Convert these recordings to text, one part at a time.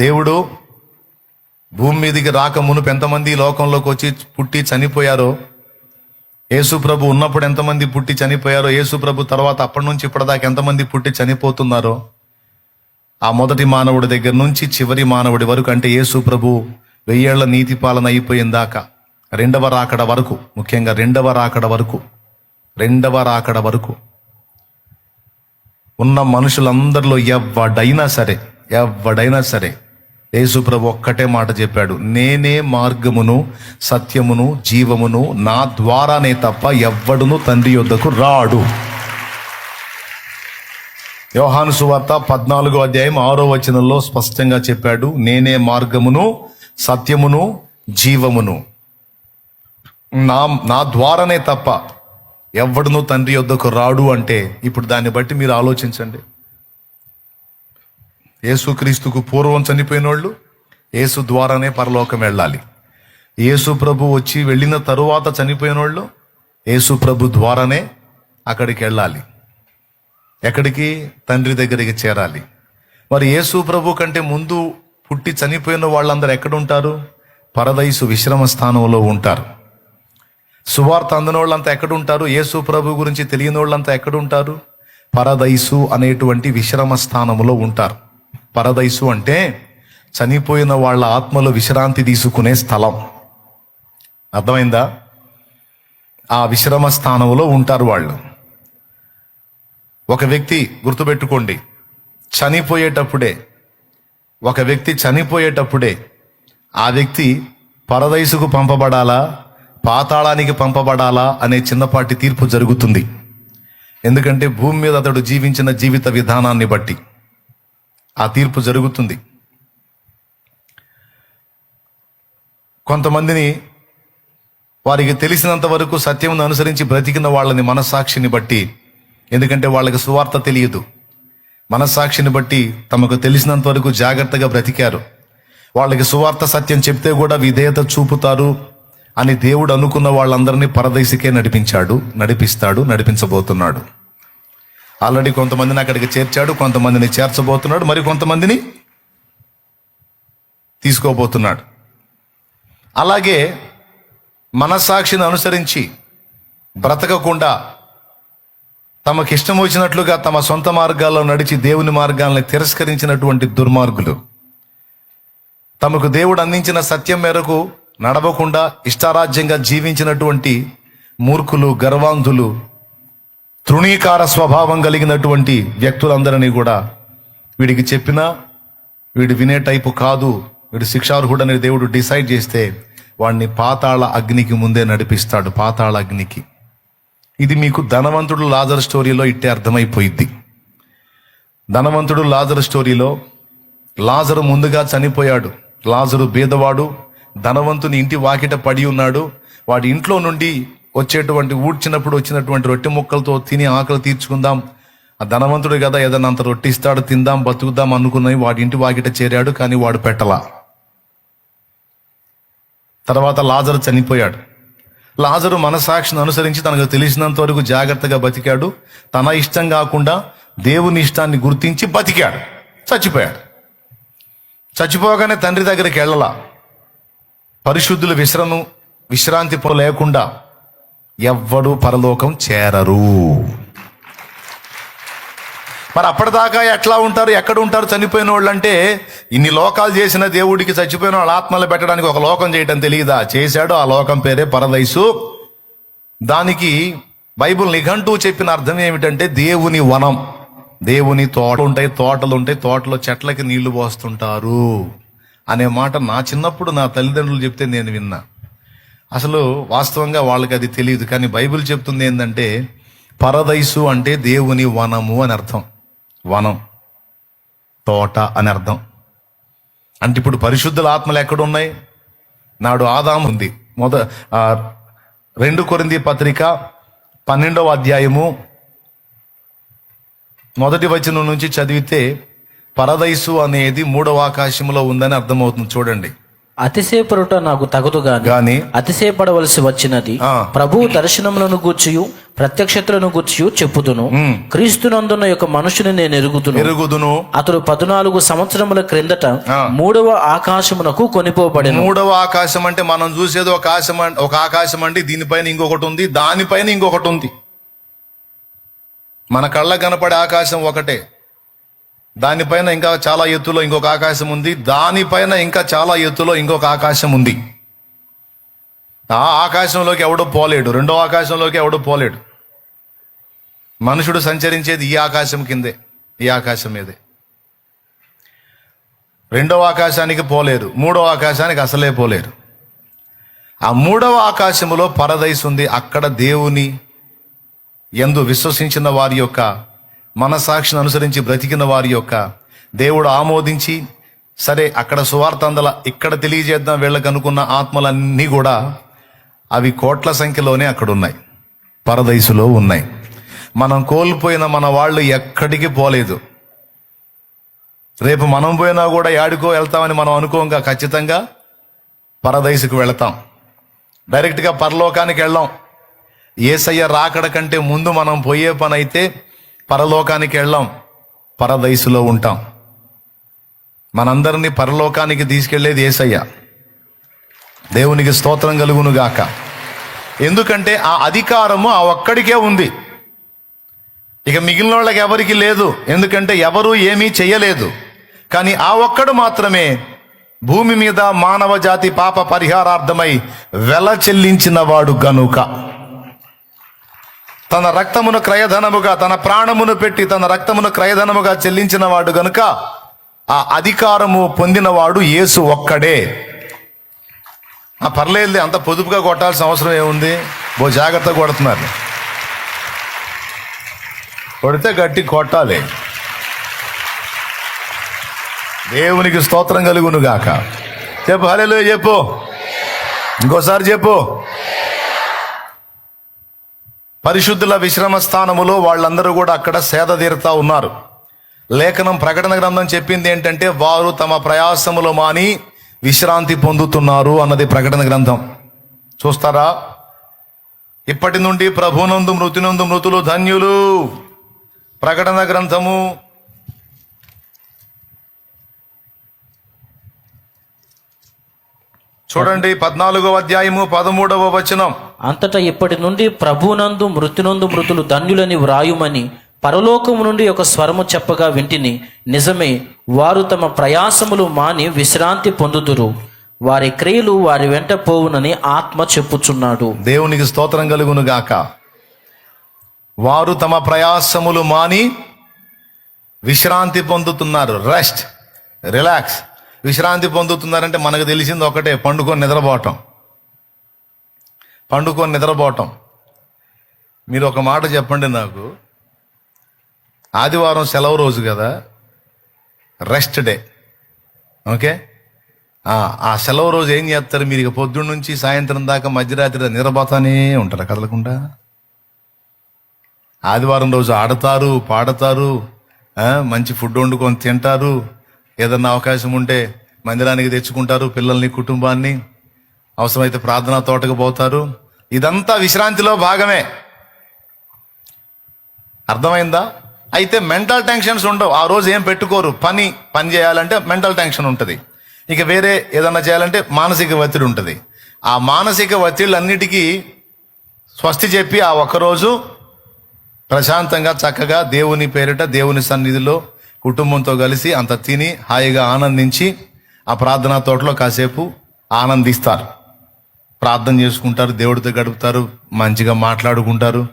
దేవుడు భూమి మీదకి రాక మునుపు ఎంతమంది ఈ లోకంలోకి వచ్చి పుట్టి చనిపోయారో యేసు ప్రభు ఉన్నప్పుడు ఎంతమంది పుట్టి చనిపోయారో యేసు ప్రభు తర్వాత అప్పటి నుంచి ఇప్పటిదాకా ఎంతమంది పుట్టి చనిపోతున్నారో ఆ మొదటి మానవుడి దగ్గర నుంచి చివరి మానవుడి వరకు అంటే యేసు ప్రభు వెయ్యేళ్ళ నీతి పాలన అయిపోయిందాక రెండవ రాకడ వరకు ముఖ్యంగా రెండవ రాకడ వరకు రెండవ రాకడ వరకు ఉన్న మనుషులందరిలో ఎవ్వడైనా సరే ఎవ్వడైనా సరే యేసుప్రభు ఒక్కటే మాట చెప్పాడు నేనే మార్గమును సత్యమును జీవమును నా ద్వారానే తప్ప ఎవ్వడును తండ్రి యొద్దకు రాడు. యోహాను సువార్త పద్నాలుగో అధ్యాయం ఆరో వచనంలో స్పష్టంగా చెప్పాడు నేనే మార్గమును సత్యమును జీవమును నా నా ద్వారానే తప్ప ఎవడును తండ్రి యొద్దకు రాడు అంటే ఇప్పుడు దాన్ని బట్టి మీరు ఆలోచించండి. యేసుక్రీస్తుకు పూర్వం చనిపోయిన వాళ్ళు యేసు ద్వారానే పరలోకం వెళ్ళాలి. యేసు ప్రభు వచ్చి వెళ్ళిన తరువాత చనిపోయిన వాళ్ళు యేసు ప్రభు ద్వారానే అక్కడికి వెళ్ళాలి. ఎక్కడికి? తండ్రి దగ్గరికి చేరాలి. మరి యేసు ప్రభు కంటే ముందు పుట్టి చనిపోయిన వాళ్ళందరూ ఎక్కడుంటారు? పరదైసు విశ్రమ స్థానంలో ఉంటారు. సువార్త అందిన వాళ్ళంతా ఎక్కడుంటారు? యేసు ప్రభు గురించి తెలియని వాళ్ళంతా ఎక్కడుంటారు? పరదైసు అనేటువంటి విశ్రమ స్థానములో ఉంటారు. పరదైసు అంటే చనిపోయిన వాళ్ళ ఆత్మలో విశ్రాంతి తీసుకునే స్థలం. అర్థమైందా? ఆ విశ్రమ స్థానంలో ఉంటారు వాళ్ళు. ఒక వ్యక్తి గుర్తుపెట్టుకోండి. చనిపోయేటప్పుడే ఒక వ్యక్తి చనిపోయేటప్పుడే ఆ వ్యక్తి పరదైసుకు పంపబడాలా? పాతాళానికి పంపబడాలా? అనే చిన్నపాటి తీర్పు జరుగుతుంది. ఎందుకంటే భూమి మీద అతడు జీవించిన జీవిత విధానాన్ని బట్టి. ఆ తీర్పు జరుగుతుంది. కొంతమందిని వారికి తెలిసినంత వరకు సత్యమును అనుసరించి బ్రతికిన వాళ్ళని మనస్సాక్షిని బట్టి ఎందుకంటే వాళ్ళకి సువార్త తెలియదు. మనస్సాక్షిని బట్టి తమకు తెలిసినంత వరకు జాగ్రత్తగా బ్రతికారు. వాళ్ళకి సువార్త సత్యం చెప్తే కూడా విధేయత చూపుతారు అని దేవుడు అనుకున్న వాళ్ళందరినీ పరదేశికే నడిపించాడు నడిపిస్తాడు నడిపించబోతున్నాడు. ఆల్రెడీ కొంతమందిని అక్కడికి చేర్చాడు కొంతమందిని చేర్చబోతున్నాడు మరి కొంతమందిని తీసుకోబోతున్నాడు. అలాగే మనస్సాక్షిని అనుసరించి బ్రతకకుండా తమకిష్టం వచ్చినట్లుగా తమ సొంత మార్గాల్లో నడిచి దేవుని మార్గాల్ని తిరస్కరించినటువంటి దుర్మార్గులు. తమకు దేవుడు అందించిన సత్యం మేరకు నడవకుండా ఇష్టారాజ్యంగా జీవించినటువంటి మూర్ఖులు గర్వాంధులు తృణీకార స్వభావం కలిగినటువంటి వ్యక్తులందరినీ కూడా వీడికి చెప్పినా వీడు వినే టైపు కాదు వీడు శిక్షార్హుడని దేవుడు డిసైడ్ చేస్తే వాడిని పాతాళ అగ్నికి ముందే నడిపిస్తాడు పాతాళ అగ్నికి. ఇది మీకు ధనవంతుడు లాజర్ స్టోరీలో ఇట్టే అర్థమైపోయిద్ది. ధనవంతుడు లాజర్ స్టోరీలో లాజరు ముందుగా చనిపోయాడు. లాజరు బీదవాడు ధనవంతుని ఇంటి వాకిట పడి ఉన్నాడు. వాడి ఇంట్లో నుండి వచ్చేటువంటి ఊడ్చినప్పుడు వచ్చినటువంటి రొట్టె ముక్కలతో తిని ఆకలి తీర్చుకుందాం. ఆ ధనవంతుడు కదా ఏదైనా అంత రొట్టె ఇస్తాడు తిందాం బతుకుదాం అనుకున్నవి వాడి ఇంటి వాకిట చేరాడు కానీ వాడు పెట్టలా. తర్వాత లాజరు చనిపోయాడు. లాజరు మనసాక్షిని అనుసరించి తనకు తెలిసినంత వరకు జాగ్రత్తగా బతికాడు. తన ఇష్టం కాకుండా దేవుని ఇష్టాన్ని గుర్తించి బతికాడు. చచ్చిపోయాడు. చచ్చిపోగానే తండ్రి దగ్గరికి వెళ్ళలా. పరిశుద్ధుల విశ్రము విశ్రాంతి లేకుండా ఎవ్వడు పరలోకం చేరరు. మరి అప్పటిదాకా ఎట్లా ఉంటారు ఎక్కడ ఉంటారు చనిపోయిన వాళ్ళు అంటే ఇన్ని లోకాలు చేసిన దేవుడికి చచ్చిపోయిన వాళ్ళ ఆత్మలు పెట్టడానికి ఒక లోకం చేయటం తెలియదా? చేశాడు ఆ లోకం పేరే పరదైసు దానికి బైబుల్ నిఘంటూ చెప్పిన అర్థం ఏమిటంటే దేవుని వనం దేవుని తోట ఉంటాయి తోటలు ఉంటాయి తోటలో చెట్లకి నీళ్ళు పోస్తుంటారు. అనే మాట నా చిన్నప్పుడు నా తల్లిదండ్రులు చెప్తే నేను విన్నా. అసలు వాస్తవంగా వాళ్ళకి అది తెలియదు కానీ బైబిల్ చెప్తుంది ఏంటంటే పరదైసు అంటే దేవుని వనము అని అర్థం. వనం. తోట అని అర్థం. అంటే ఇప్పుడు పరిశుద్ధుల ఆత్మలు ఎక్కడున్నాయి? నాడు ఆదాం ఉంది. మొద రెండు కొరింది పత్రిక పన్నెండవ అధ్యాయము మొదటి వచనం నుంచి చదివితే పరదైసు అనేది మూడవ ఆకాశంలో ఉందని అర్థమవుతుంది. చూడండి. అతిశయపడుట నాకు తగదు గాని అతిశయపడవలసి వచ్చినది. ప్రభు దర్శనములను గూర్చియు ప్రత్యక్షతలను గూర్చియు చెప్పుదును. క్రీస్తునందున్న యొక్క మనుషుని నేను ఎరుగుదును. ఎరుగుదును. అతడు పద్నాలుగు సంవత్సరముల క్రిందట. మూడవ ఆకాశమునకు కొనిపోబడెను. మూడవ ఆకాశం అంటే మనం చూసేది ఒక ఆకాశం ఒక ఆకాశం అంటే దీనిపైన ఇంకొకటి ఉంది దానిపైన ఇంకొకటి ఉంది. మన కళ్ళ కనపడే ఆకాశం ఒకటే. దానిపైన ఇంకా చాలా ఎత్తులో ఇంకొక ఆకాశం ఉంది. దానిపైన ఇంకా చాలా ఎత్తులో ఇంకొక ఆకాశం ఉంది. ఆ ఆకాశంలోకి ఎవడో పోలేడు. రెండో ఆకాశంలోకి ఎవడో పోలేడు. మనుషుడు సంచరించేది ఈ ఆకాశం కిందే ఈ ఆకాశం మీదే. రెండవ ఆకాశానికి పోలేరు. మూడవ ఆకాశానికి అసలే పోలేరు. ఆ మూడవ ఆకాశములో పరదైస్ ఉంది. అక్కడ దేవుని ఎందు విశ్వసించిన వారి యొక్క మనసాక్షిని అనుసరించి బ్రతికిన వారి యొక్క దేవుడు ఆమోదించి సరే అక్కడ సువార్త అందల ఇక్కడ తెలియజేద్దాం వీళ్ళకి అనుకున్న ఆత్మలన్నీ కూడా అవి కోట్ల సంఖ్యలోనే అక్కడ ఉన్నాయి పరదైసులో ఉన్నాయి. మనం కోల్పోయిన మన వాళ్ళు ఎక్కడికి పోలేదు. రేపు మనం పోయినా కూడా యాడికో వెళ్తామని మనం అనుకోంగా ఖచ్చితంగా పరదైసుకు వెళతాం. డైరెక్ట్గా పరలోకానికి వెళ్ళాం. ఏసయ్య రాకడ కంటే ముందు మనం పోయే పని అయితే పరలోకానికి వెళ్ళాం. పరదయసులో ఉంటాం. మనందరినీ పరలోకానికి తీసుకెళ్ళేది ఏసయ్య. దేవునికి స్తోత్రం కలుగును గాక. ఎందుకంటే ఆ అధికారము ఆ ఒక్కడికే ఉంది. ఇక మిగిలిన వాళ్ళకి ఎవరికి లేదు. ఎందుకంటే ఎవరు ఏమీ చెయ్యలేదు కానీ ఆ ఒక్కడు మాత్రమే భూమి మీద మానవ జాతి పాప పరిహారార్థమై వెల చెల్లించిన వాడు గనుక. తన రక్తమును క్రయధనముగా తన ప్రాణమును పెట్టి తన రక్తమును క్రయధనముగా చెల్లించిన వాడు గనుక ఆ అధికారము పొందినవాడు యేసు ఒక్కడే. ఆ పర్లేదు అంత పొదుపుగా కొట్టాల్సిన అవసరం ఏముంది? ఓ జాగ్రత్త కొడుతున్నారు. కొడితే గట్టి కొట్టాలి. దేవునికి స్తోత్రం కలుగును గాక చెప్పు హలేలు చెప్పు. ఇంకోసారి చెప్పు. పరిశుద్ధుల విశ్రమ స్థానములో వాళ్ళందరూ కూడా అక్కడ సేద తీరుతా ఉన్నారు. లేఖనం ప్రకటన గ్రంథం చెప్పింది ఏంటంటే వారు తమ ప్రయాసములు మాని విశ్రాంతి పొందుతున్నారు అన్నది ప్రకటన గ్రంథం. చూస్తారా? ఇప్పటి నుండి ప్రభునందు మృతినందు మృతులు ధన్యులు. ప్రకటన గ్రంథము చూడండి పద్నాలుగో అధ్యాయము పదమూడవ వచనం. అంతటా ఇప్పటి నుండి ప్రభునందు మృత్యునందు మృతులు ధన్యులని వ్రాయుమని పరలోకము నుండి ఒక స్వరము చెప్పగా వింటిని నిజమే వారు తమ ప్రయాసములు మాని విశ్రాంతి పొందుదురు. వారి క్రియలు వారి వెంట పోవునని ఆత్మ చెప్పుచున్నాడు. దేవునికి స్తోత్రం కలుగును గాక. వారు తమ ప్రయాసములు మాని విశ్రాంతి పొందుతున్నారు. Rest relax. విశ్రాంతి పొందుతున్నారంటే మనకు తెలిసింది ఒకటే పండుకొని నిద్రపోవటం. పండుకొని నిద్రపోవటం. మీరు ఒక మాట చెప్పండి నాకు. ఆదివారం సెలవు రోజు కదా. Rest day okay? ఆ, సెలవు రోజు ఏం చేస్తారు? మీరు ఇక పొద్దున్న నుంచి సాయంత్రం దాకా మధ్యరాత్రి నిద్రపోతానే ఉంటారు కదలకుండా. ఆదివారం రోజు ఆడతారు పాడతారు మంచి ఫుడ్ వండుకొని తింటారు. ఏదన్నా అవకాశం ఉంటే మందిరానికి తెచ్చుకుంటారు పిల్లల్ని కుటుంబాన్ని. అవసరమైతే ప్రార్థనా తోటకు పోతారు. ఇదంతా విశ్రాంతిలో భాగమే. అర్థమైందా? అయితే మెంటల్ టెన్షన్స్ ఉండవు. ఆ రోజు ఏం పెట్టుకోరు. పని పని చేయాలంటే మెంటల్ టెన్షన్ ఉంటుంది. ఇక వేరే ఏదన్నా చేయాలంటే మానసిక ఒత్తిడి ఉంటుంది. ఆ మానసిక ఒత్తిళ్ళన్నిటికీ స్వస్తి చెప్పి ఆ ఒక్కరోజు ప్రశాంతంగా చక్కగా దేవుని పేరిట దేవుని సన్నిధిలో కుటుంబంతో కలిసి అంత తిని హాయిగా ఆనందించి ఆ ప్రార్థనా తోటలో కాసేపు ఆనందిస్తారు. ప్రార్థన చేసుకుంటారు దేవుడితో గడుపుతారు మంచిగా మాట్లాడుకుంటారు.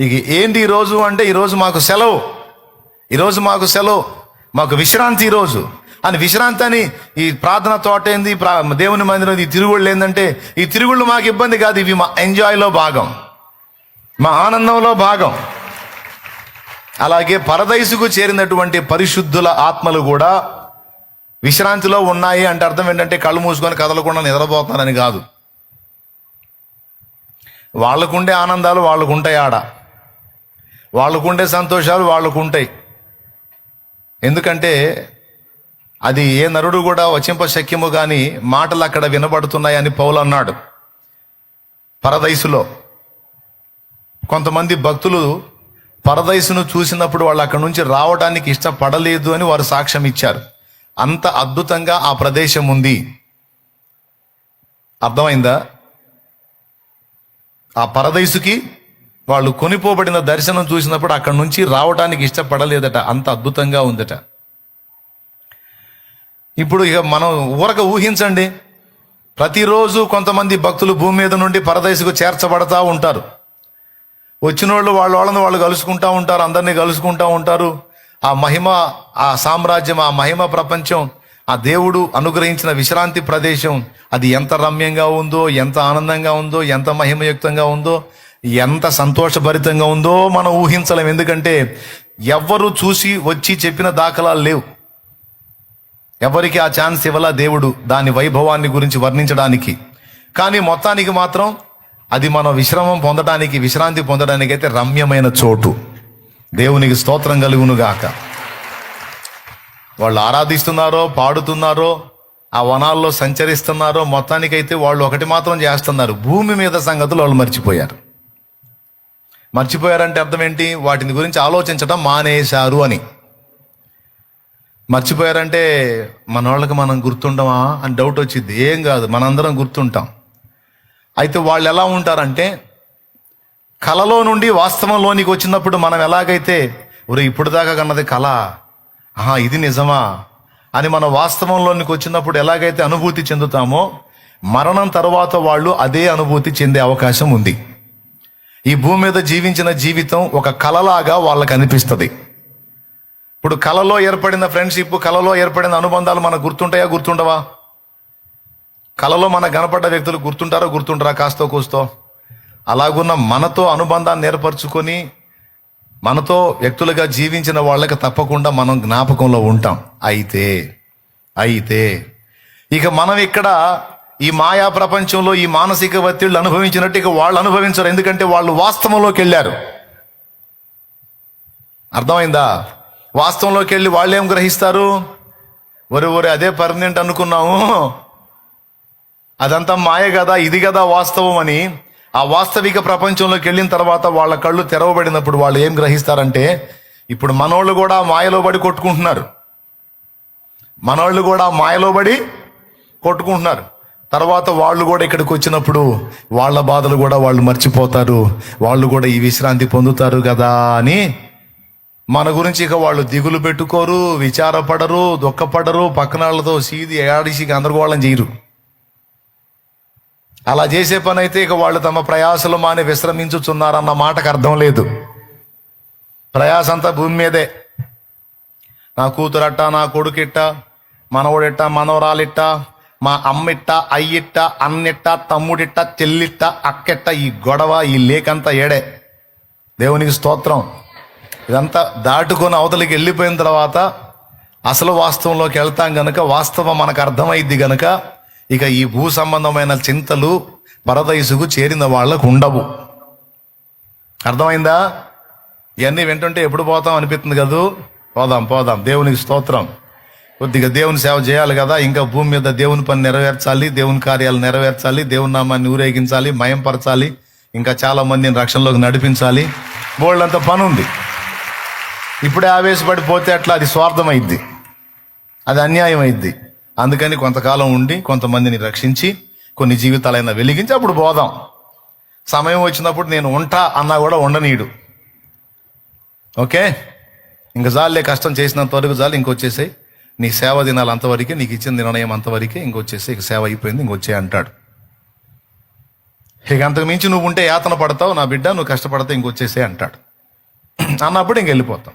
ఇక ఏంటి ఈరోజు అంటే ఈరోజు మాకు సెలవు. ఈరోజు మాకు సెలవు. మాకు విశ్రాంతి ఈరోజు అని విశ్రాంతి అని ఈ ప్రార్థన తోట ఏంది ప్రా- దేవుని మందిరం ఈ తిరుగుళ్ళు ఏంటంటే ఈ తిరుగుళ్ళు మాకు ఇబ్బంది కాదు ఇవి మా ఎంజాయ్లో భాగం. మా ఆనందంలో భాగం. అలాగే పరదైసుకు చేరినటువంటి పరిశుద్ధుల ఆత్మలు కూడా విశ్రాంతిలో ఉన్నాయి అంటే అర్థం ఏంటంటే కళ్ళు మూసుకొని కదలకుండా నిద్రపోతున్నారని కాదు. వాళ్ళకుండే ఆనందాలు వాళ్ళకు ఉంటాయి ఆడ. వాళ్ళకుండే సంతోషాలు వాళ్ళకు ఉంటాయి ఎందుకంటే అది ఏ నరుడు కూడా వచింప శక్యము కానీ మాటలు అక్కడ వినబడుతున్నాయని పౌలు అన్నాడు. పరదైసులో. కొంతమంది భక్తులు పరదైసును చూసినప్పుడు వాళ్ళు అక్కడి నుంచి రావడానికి ఇష్టపడలేదు అని వారు సాక్ష్యం ఇచ్చారు. అంత అద్భుతంగా ఆ ప్రదేశం ఉంది. అర్థమైందా? ఆ పరదైసుకి వాళ్ళు కొనిపోబడిన దర్శనం చూసినప్పుడు అక్కడి నుంచి రావడానికి ఇష్టపడలేదట. అంత అద్భుతంగా ఉందట. ఇప్పుడు ఇక మనం ఊరక ఊహించండి. ప్రతిరోజు కొంతమంది భక్తులు భూమి మీద నుండి పరదేశకు చేర్చబడతా ఉంటారు. వచ్చిన వాళ్ళు వాళ్ళ వాళ్ళని వాళ్ళు కలుసుకుంటా ఉంటారు అందరినీ కలుసుకుంటా ఉంటారు. ఆ మహిమ ఆ సామ్రాజ్యం ఆ మహిమ ప్రపంచం ఆ దేవుడు అనుగ్రహించిన విశ్రాంతి ప్రదేశం అది ఎంత రమ్యంగా ఉందో ఎంత ఆనందంగా ఉందో ఎంత మహిమయుక్తంగా ఉందో ఎంత సంతోషభరితంగా ఉందో మనం ఊహించలేం. ఎందుకంటే ఎవ్వరు చూసి వచ్చి చెప్పిన దాఖలాలు లేవు. ఎవరికి ఆ ఛాన్స్ ఇవ్వలా దేవుడు దాని వైభవాన్ని గురించి వర్ణించడానికి. కానీ మొత్తానికి మాత్రం అది మనం విశ్రమం పొందడానికి విశ్రాంతి పొందడానికి అయితే రమ్యమైన చోటు. దేవునికి స్తోత్రం కలుగునుగాక. గాక వాళ్ళు ఆరాధిస్తున్నారో పాడుతున్నారో ఆ వనాల్లో సంచరిస్తున్నారో మొత్తానికైతే వాళ్ళు ఒకటి మాత్రం చేస్తున్నారు. భూమి మీద సంగతులు వాళ్ళు మర్చిపోయారు. మర్చిపోయారంటే అర్థం ఏంటి? వాటిని గురించి ఆలోచించడం మానేశారు అని. మర్చిపోయారంటే మన వాళ్ళకి మనం గుర్తుండమా అని డౌట్ వచ్చింది. ఏం కాదు మనందరం గుర్తుంటాం. అయితే వాళ్ళు ఎలా ఉంటారంటే కలలో నుండి వాస్తవంలోనికి వచ్చినప్పుడు మనం ఎలాగైతే ఒరే ఇప్పుడు దాకా కన్నది కళ ఆహా ఇది నిజమా? అని మన వాస్తవంలోనికి వచ్చినప్పుడు ఎలాగైతే అనుభూతి చెందుతామో మరణం తర్వాత వాళ్ళు అదే అనుభూతి చెందే అవకాశం ఉంది. ఈ భూమి మీద జీవించిన జీవితం ఒక కలలాగా వాళ్ళకు అనిపిస్తుంది. ఇప్పుడు కలలో ఏర్పడిన ఫ్రెండ్షిప్ కలలో ఏర్పడిన అనుబంధాలు మనకు గుర్తుంటాయా గుర్తుండవా? కలలో మనకు కనపడ్డ వ్యక్తులు గుర్తుంటారో గుర్తుంటారా కాస్తో కూస్తో? అలాగున్న మనతో అనుబంధాన్ని ఏర్పరచుకొని మనతో వ్యక్తులుగా జీవించిన వాళ్ళకి తప్పకుండా మనం జ్ఞాపకంలో ఉంటాం. అయితే అయితే ఇక మనం ఇక్కడ ఈ మాయా ప్రపంచంలో ఈ మానసిక ఒత్తిళ్ళు అనుభవించినట్టు ఇక వాళ్ళు అనుభవించరు. ఎందుకంటే వాళ్ళు వాస్తవంలోకి వెళ్ళారు. అర్థమైందా? వాస్తవంలోకి వెళ్ళి వాళ్ళు ఏం గ్రహిస్తారు? ఒరే ఒరే అదే పర్మనెంట్ అనుకున్నాము. అదంతా మాయ కదా ఇది కదా వాస్తవం అని ఆ వాస్తవిక ప్రపంచంలోకి వెళ్ళిన తర్వాత వాళ్ళ కళ్ళు తెరవబడినప్పుడు వాళ్ళు ఏం గ్రహిస్తారంటే ఇప్పుడు మనోళ్ళు కూడా మాయలో పడి కొట్టుకుంటున్నారు. మనోళ్ళు కూడా మాయలో పడి కొట్టుకుంటున్నారు. తర్వాత వాళ్ళు కూడా ఇక్కడికి వచ్చినప్పుడు వాళ్ళ బాధలు కూడా వాళ్ళు మర్చిపోతారు. వాళ్ళు కూడా ఈ విశ్రాంతి పొందుతారు కదా అని మన గురించి ఇక వాళ్ళు దిగులు పెట్టుకోరు విచారపడరు దుఃఖపడరు పక్కన వాళ్ళతో సీది ఏడిసి గందరగోళం చేయరు. అలా చేసే పని అయితే ఇక వాళ్ళు తమ ప్రయాసలు మాని విశ్రమించుచున్నారన్న మాటకు అర్థం లేదు. ప్రయాస అంతా భూమి మీదే. నా కూతురట్ట నా కొడుకిట్ట మనవడిట్ట మనవరాలిట్ట మా అమ్మిట్ట అయ్యిట్ట అన్నిట్ట తమ్ముడిట్ట చెల్లిట్ట అక్కెట్ట ఈ గొడవ ఈ లేకంతా ఏడే. దేవునికి స్తోత్రం. ఇదంతా దాటుకొని అవతలికి వెళ్ళిపోయిన తర్వాత అసలు వాస్తవంలోకి వెళ్తాం గనుక వాస్తవం మనకు అర్థమైద్ది గనుక ఇక ఈ భూ సంబంధమైన చింతలు పరదయసుకు చేరిన వాళ్ళకు ఉండవు. అర్థమైందా? ఇవన్నీ వింటుంటే ఎప్పుడు పోతాం అనిపిస్తుంది కదూ? పోదాం పోదాం. దేవునికి స్తోత్రం. కొద్దిగా దేవుని సేవ చేయాలి కదా. ఇంకా భూమి మీద దేవుని పని నెరవేర్చాలి దేవుని కార్యాలు నెరవేర్చాలి దేవుని నామాన్ని ఊరేగించాలి మయంపరచాలి ఇంకా చాలా మందిని రక్షణలోకి నడిపించాలి. బోళ్ళంత పని ఉంది. ఇప్పుడే ఆవేశపడిపోతే అట్లా అది స్వార్థమైద్ది. అది అన్యాయం అయింది అందుకని కొంతకాలం ఉండి కొంతమందిని రక్షించి కొన్ని జీవితాలైనా వెలిగించి అప్పుడు పోదాం సమయం వచ్చినప్పుడు నేను ఉంటా అన్నా కూడా ఉండనీయుడు ఓకే? ఇంక జాలే కష్టం చేసినంత వరకు చాలు ఇంకొచ్చేసాయి. నీ సేవ దినాలు అంతవరకే నీకు ఇచ్చిన నిర్ణయం అంతవరకే ఇంకొచ్చేసి ఇక సేవ అయిపోయింది ఇంకొచ్చే అంటాడు. ఇక అంతకు మించి నువ్వు ఉంటే యాతన పడతావు నా బిడ్డ నువ్వు కష్టపడతావు ఇంకొచ్చేసే అంటాడు. అన్నప్పుడు ఇంక వెళ్ళిపోతాం.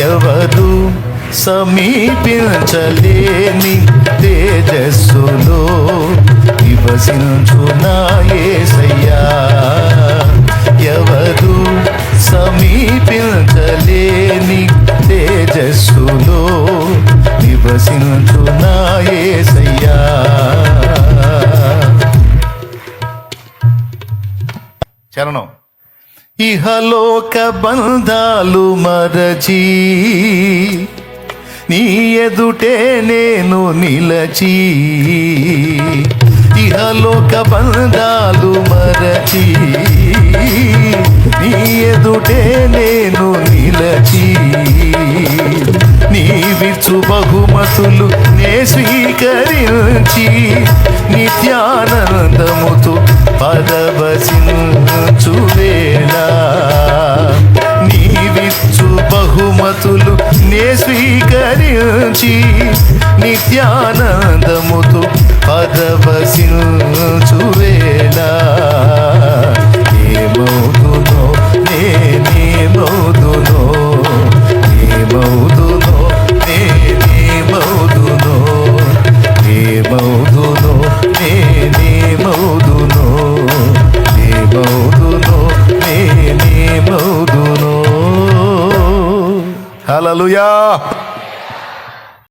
ఎవరు సమీపించలేని తేజస్సులో నివసించున్నాయేసయ్యా ఎవరు సమీపించలేని తేజస్సులో నివసించున్నాయేసయ్యా చరణం. ఇహలోక బంధాలు మరచి నీ ఎదుటే నేను నిలచి ఇహలోక బంధాలు మరచి నీ ఎదుటే నేను నిలచి నీవిచ్చు బహుమతులు నే స్వీకరించి నిత్యానందముతో పదవసించు వేళ. నీవిచ్చు బహుమతులు నే స్వీకరించి నిత్యానందముతో పదవసించు వేళ. నేనేమవుతునో ఏమవుతునో నేనేమవుతునో ఏమవుతునో నేనేమవుతునో ఏమవుతునో నేనేమవుతునో హల్లెలూయా.